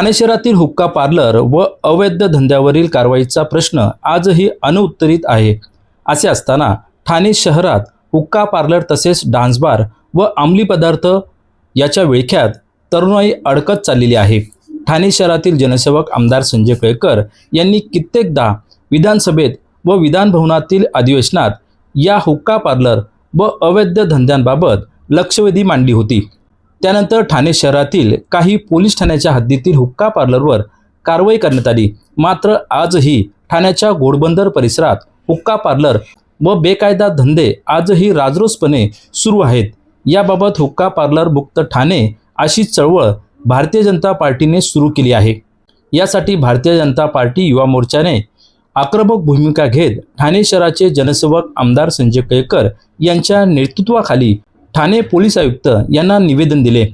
ठाणे शहरातील हुक्का पार्लर व अवैध धंद्यावरील कारवाईचा प्रश्न आजही अनुत्तरित आहे. असे असताना ठाणे शहरात हुक्का पार्लर तसेच डान्सबार व अंमली पदार्थ याच्या विळख्यात तरुणाई अडकत चाललेली आहे. ठाणे शहरातील जनसेवक आमदार संजय केळकर यांनी कित्येकदा विधानसभेत व विधानभवनातील अधिवेशनात या हुक्का पार्लर व अवैध धंद्यांबाबत लक्षवेधी मांडली होती. त्यानंतर ठाणे शहरातील काही पोलीस ठाण्याच्या हद्दीतील हुक्का पार्लरवर कारवाई करण्यात आली. मात्र आजही ठाण्याच्या घोडबंदर परिसरात हुक्का पार्लर व बेकायदा धंदे आजही राजरोसपणे सुरू आहेत. याबाबत हुक्का पार्लर मुक्त ठाणे अशी चळवळ भारतीय जनता पार्टीने सुरू केली आहे. यासाठी भारतीय जनता पार्टी युवा मोर्चाने आक्रमक भूमिका घेत ठाणे शहराचे जनसेवक आमदार संजय केळकर यांच्या नेतृत्वाखाली ठाणे पोलीस आयुक्त यांना निवेदन दिले.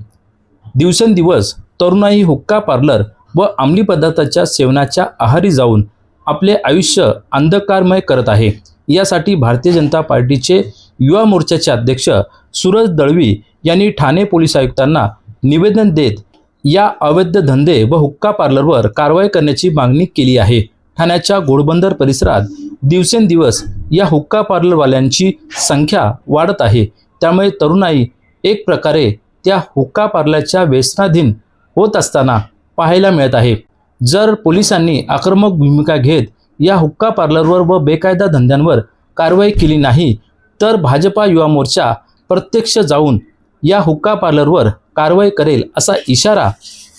दिवसेंदिवस तरुणाई हुक्का पार्लर व अंमली पदार्थाच्या सेवनाच्या आहारी जाऊन आपले आयुष्य अंधकारमय करत आहे. यासाठी भारतीय जनता पार्टीचे युवा मोर्चाचे अध्यक्ष सूरज दळवी यांनी ठाणे पोलीस आयुक्तांना निवेदन देत या अवैध धंदे व हुक्का पार्लरवर कारवाई करण्याची मागणी केली आहे. ठाण्याच्या घोडबंदर परिसरात दिवसेंदिवस या हुक्का पार्लरवाल्यांची संख्या वाढत आहे. त्यामुळे तरुणाई एक प्रकारे त्या हुक्का पार्लरच्या व्यसनाधीन होत असताना पाहायला मिळत आहे. जर पोलिसांनी आक्रमक भूमिका घेत या हुक्का पार्लरवर व बेकायदा धंद्यांवर कारवाई केली नाही तर भाजपा युवा मोर्चा प्रत्यक्ष जाऊन या हुक्का पार्लरवर कारवाई करेल असा इशारा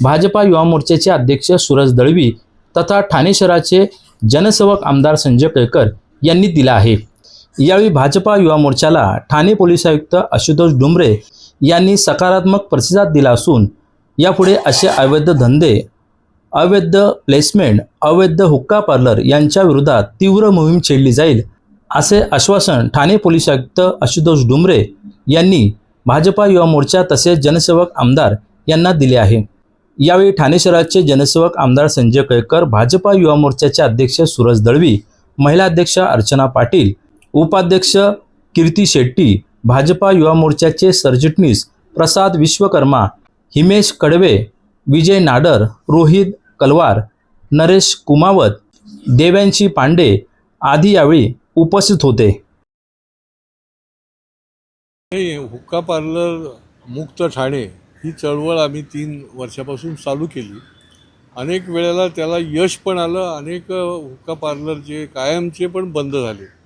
भाजपा युवा मोर्चाचे अध्यक्ष सूरज दळवी तथा ठाणे शहराचे जनसेवक आमदार संजय केळकर यांनी दिला आहे. यावेळी भाजपा युवा मोर्चाला ठाणे पोलीस आयुक्त आशुतोष डुंबरे यांनी सकारात्मक प्रतिसाद दिला असून यापुढे असे अवैध धंदे अवैध प्लेसमेंट अवैध हुक्का पार्लर यांच्या विरोधात तीव्र मोहीम छेडली जाईल असे आश्वासन ठाणे पोलीस आयुक्त आशुतोष डुंबरे यांनी भाजपा युवा मोर्चा तसेच जनसेवक आमदार यांना दिले आहे. यावेळी ठाणे शहराचे जनसेवक आमदार संजय केळकर भाजपा युवा मोर्चाचे अध्यक्ष सूरज दळवी महिला अध्यक्ष अर्चना पाटील उपाध्यक्ष कीर्ती शेट्टी भाजपा युवा मोर्चाचे सरचिटणीस प्रसाद विश्वकर्मा हिमेश कडवे विजय नाडर रोहित कलवार नरेश कुमावत देव्यांशी पांडे आदी यावेळी उपस्थित होते. हे हुक्का पार्लर मुक्त ठाणे ही चळवळ आम्ही तीन वर्षापासून चालू केली. अनेक वेळेला त्याला यश पण आलं अनेक हुक्का पार्लर जे कायमचे पण बंद झाले.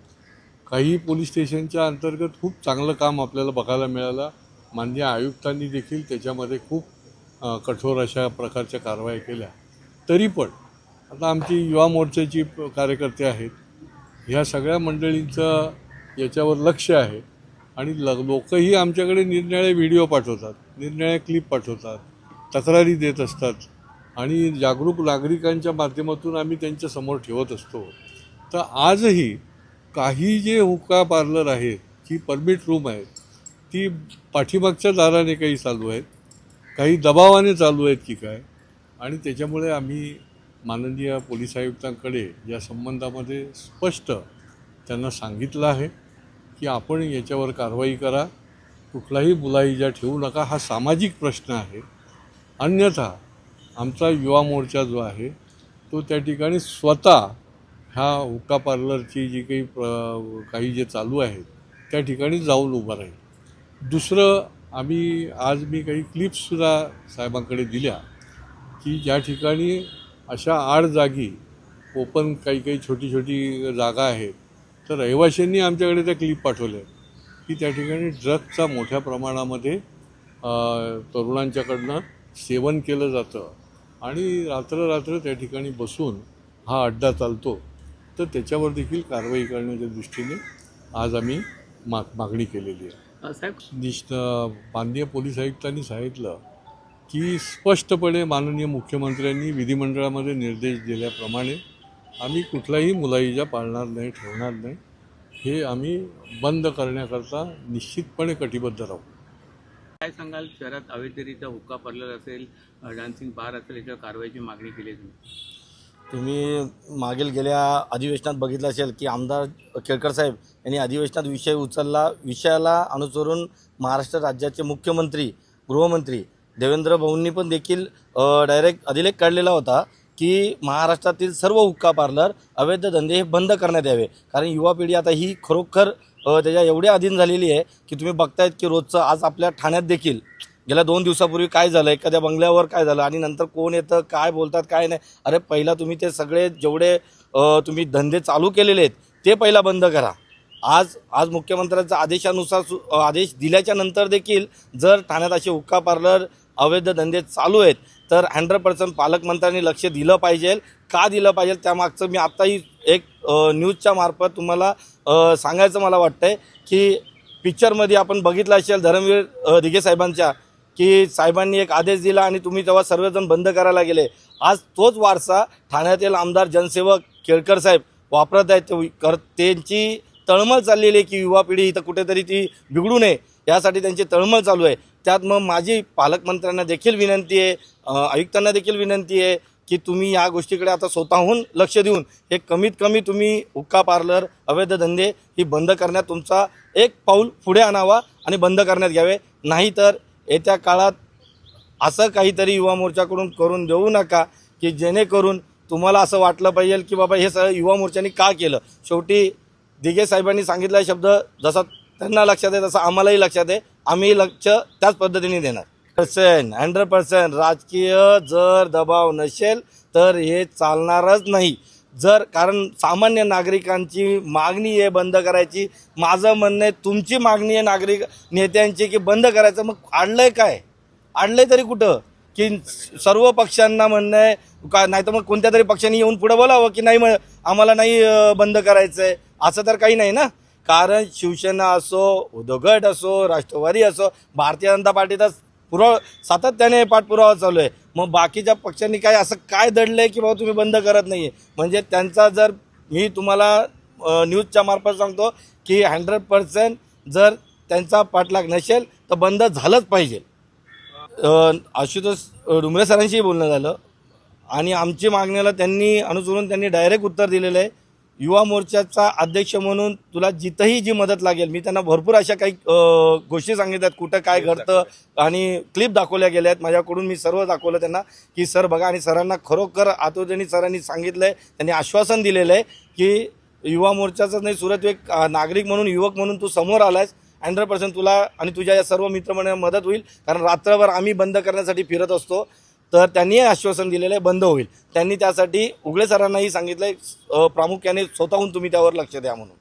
काही पोलीस स्टेशनच्या अंतर्गत खूप चांगलं काम आपल्याला बघायला मिळालं. मान्य आयुक्तांनी देखील त्याच्यामध्ये खूप कठोर अशा प्रकारच्या कारवाया केल्या. तरी पण आता आमची युवा मोर्चाची कार्यकर्ते आहेत. ह्या सगळ्या मंडळींचं याच्यावर लक्ष आहे आणि ल लोकही आमच्याकडे निरनिळे व्हिडिओ पाठवतात निरनिराळे क्लिप पाठवतात तक्रारी देत असतात आणि जागरूक नागरिकांच्या माध्यमातून आम्ही त्यांच्यासमोर ठेवत असतो. तर आजही काही जे हुक्का पार्लर आहेत जी परमिट रूम आहेत ती पाठीमागच्या दाराने काही चालू आहेत काही दबावाने चालू आहेत की काय आणि त्याच्यामुळे आम्ही माननीय पोलीस आयुक्तांकडे या संबंधामध्ये स्पष्ट त्यांना सांगितलं आहे की आपण याच्यावर कारवाई करा कुठलाही मुलाईजा ठेवू नका हा सामाजिक प्रश्न आहे. अन्यथा आमचा युवा मोर्चा जो आहे तो त्या ठिकाणी स्वतः ह्या हुक्का पार्लरची जी काही प्र काही जे चालू आहेत त्या ठिकाणी जाऊन उभं राहील. दुसरं आम्ही आज मी काही क्लिप्ससुद्धा साहेबांकडे दिल्या की ज्या ठिकाणी अशा आड जागी ओपन काही काही छोटी छोटी जागा आहेत तर रहिवाशांनी आमच्याकडे त्या क्लिप पाठवल्या की त्या ठिकाणी ड्रगचा मोठ्या प्रमाणामध्ये तरुणांच्याकडनं सेवन केलं जातं आणि रात्र रात्र त्या ठिकाणी बसून हा अड्डा चालतो. तर त्याच्यावर देखील कारवाई करण्याच्या दृष्टीने आज आम्ही माग मागणी केलेली आहे. साहेब? निष्ठ माननीय पोलीस आयुक्तांनी सांगितलं की स्पष्टपणे माननीय मुख्यमंत्र्यांनी विधिमंडळामध्ये निर्देश दिल्याप्रमाणे आम्ही कुठलाही मुलाईजा पाळणार नाही ठेवणार नाही. हे आम्ही बंद करण्याकरता निश्चितपणे कटिबद्ध राहू. काय सांगाल? शहरात अवैधरित्या हुक्का पार्लर असेल डान्सिंग बार असेल याच्यावर कारवाईची मागणी केली तुम्ही. तुम्ही मागील गेल्या अधिवेशनात बघितलं असेल की आमदार केळकर साहेब यांनी अधिवेशनात विषय उचलला विषयाला अनुसरून महाराष्ट्र राज्याचे मुख्यमंत्री गृहमंत्री देवेंद्र भाऊंनी पण देखील डायरेक्ट अधिलेख काढलेला होता की महाराष्ट्रातील सर्व हुक्का पार्लर अवैध धंदे हे बंद करण्यात यावे. कारण युवा पिढी आता ही खरोखर त्याच्या एवढी अधीन झालेली आहे की तुम्ही बघतायत की रोजचं आज आपल्या ठाण्यात देखील गेल्या दोन दिवसापूर्वी काय झालं? एखाद्या बंगल्यावर काय झालं? आणि नंतर कोण येतं? काय बोलतात? काय नाही? अरे पहिला तुम्ही ते सगळे जेवढे तुम्ही धंदे चालू केलेले आहेत ते पहिला बंद करा. आज आज मुख्यमंत्र्यांचा आदेशानुसार सु आदेश दिल्याच्या नंतर देखील जर ठाण्यात असे हुक्का पार्लर अवैध धंदे चालू आहेत तर हंड्रेड पर्सेंट पालकमंत्र्यांनी लक्ष दिलं पाहिजे. का दिलं पाहिजे? त्यामागचं मी आत्ताही एक न्यूजच्या मार्फत तुम्हाला सांगायचं मला वाटतंय की पिक्चरमध्ये आपण बघितलं असेल धर्मवीर दिघे साहेबांच्या की साहेबांनी एक आदेश दिला आणि तुम्ही तेव्हा सर्वजण बंद करायला गेले. आज तोच वारसा ठाण्यातील आमदार जनसेवक केळकर साहेब वापरत आहेत. ते कर त्यांची तळमळ चाललेली आहे की युवा पिढी इथं कुठेतरी ती बिघडू नये यासाठी त्यांची तळमळ चालू आहे. त्यात मग माझी पालकमंत्र्यांना देखील विनंती आहे आयुक्तांना देखील विनंती आहे की तुम्ही या गोष्टीकडे आता स्वतःहून लक्ष देऊन हे कमीत कमी तुम्ही हुक्का पार्लर अवैध धंदे ही बंद करण्यात तुमचा एक पाऊल पुढे आणावा आणि बंद करण्यात घ्यावे. नाहीतर येत्या काळात असं काहीतरी युवा मोर्चाकडून करून देऊ नका की जेणेकरून तुम्हाला असं वाटलं पाहिजे की बाबा हे सगळं युवा मोर्चाने का केलं? शेवटी दिघे साहेबांनी सांगितला शब्द जसा त्यांना लक्षात आहे तसं आम्हालाही लक्षात आहे. आम्ही लक्ष त्याच पद्धतीने देणार. पर्सेंट हंड्रेड पर्सेंट राजकीय जर दबाव नसेल तर हे चालणारच नाही. जर कारण सामान्य नागरिकांची मागणी आहे बंद करायची माझं म्हणणं आहे तुमची मागणी आहे नागरिक नेत्यांची की बंद करायचं मग आणलंय काय? आणलं तरी कुठं? की सर्व पक्षांना म्हणणं आहे का नाही तर मग कोणत्या तरी पक्षांनी येऊन पुढं बोलावं की नाही मग आम्हाला नाही बंद करायचं आहे असं तर काही नाही ना? कारण शिवसेना असो उद्धव गट असो राष्ट्रवादी असो भारतीय जनता पार्टीचा पुरावा सातत्याने पाठपुरावा चालू आहे. मग बाकीच्या पक्षांनी काय असं काय दडलं आहे की बाबा तुम्ही बंद करत नाही आहे म्हणजे त्यांचा जर मी तुम्हाला न्यूजच्या मार्फत सांगतो की हंड्रेड पर्सेंट जर त्यांचा पाठलाग नसेल तर बंद झालंच पाहिजे. आशुतोष डुमरे सरांशीही बोलणं झालं. आणि आमची मागण्याला त्यांनी अनुसरून त्यांनी डायरेक्ट उत्तर दिलेलं आहे. युवा मोर्चाचा अध्यक्ष म्हणून तुला जिथंही जी मदत लागेल मी त्यांना भरपूर अशा काही गोष्टी सांगितल्यात कुठं काय घडतं आणि क्लिप दाखवल्या गेल्या आहेत. माझ्याकडून मी सर्व दाखवलं त्यांना की सर बघा आणि सरांना खरोखर आतोजनी सरांनी सांगितलं आहे त्यांनी आश्वासन दिलेलं आहे की युवा मोर्चाचं नाही सुरत एक नागरिक म्हणून युवक म्हणून तू समोर आलायस. हंड्रेड पर्सेंट तुला आणि तुझ्या या सर्व मित्रमंडळांना मदत होईल. कारण रात्रभर आम्ही बंद करण्यासाठी फिरत असतो. तर त्यांनी आश्वासन दिलेलं आहे बंद होईल. त्यांनी त्यासाठी उगळे सरांनाही सांगितलं आहे प्रामुख्याने स्वतःहून तुम्ही त्यावर लक्ष द्या म्हणून.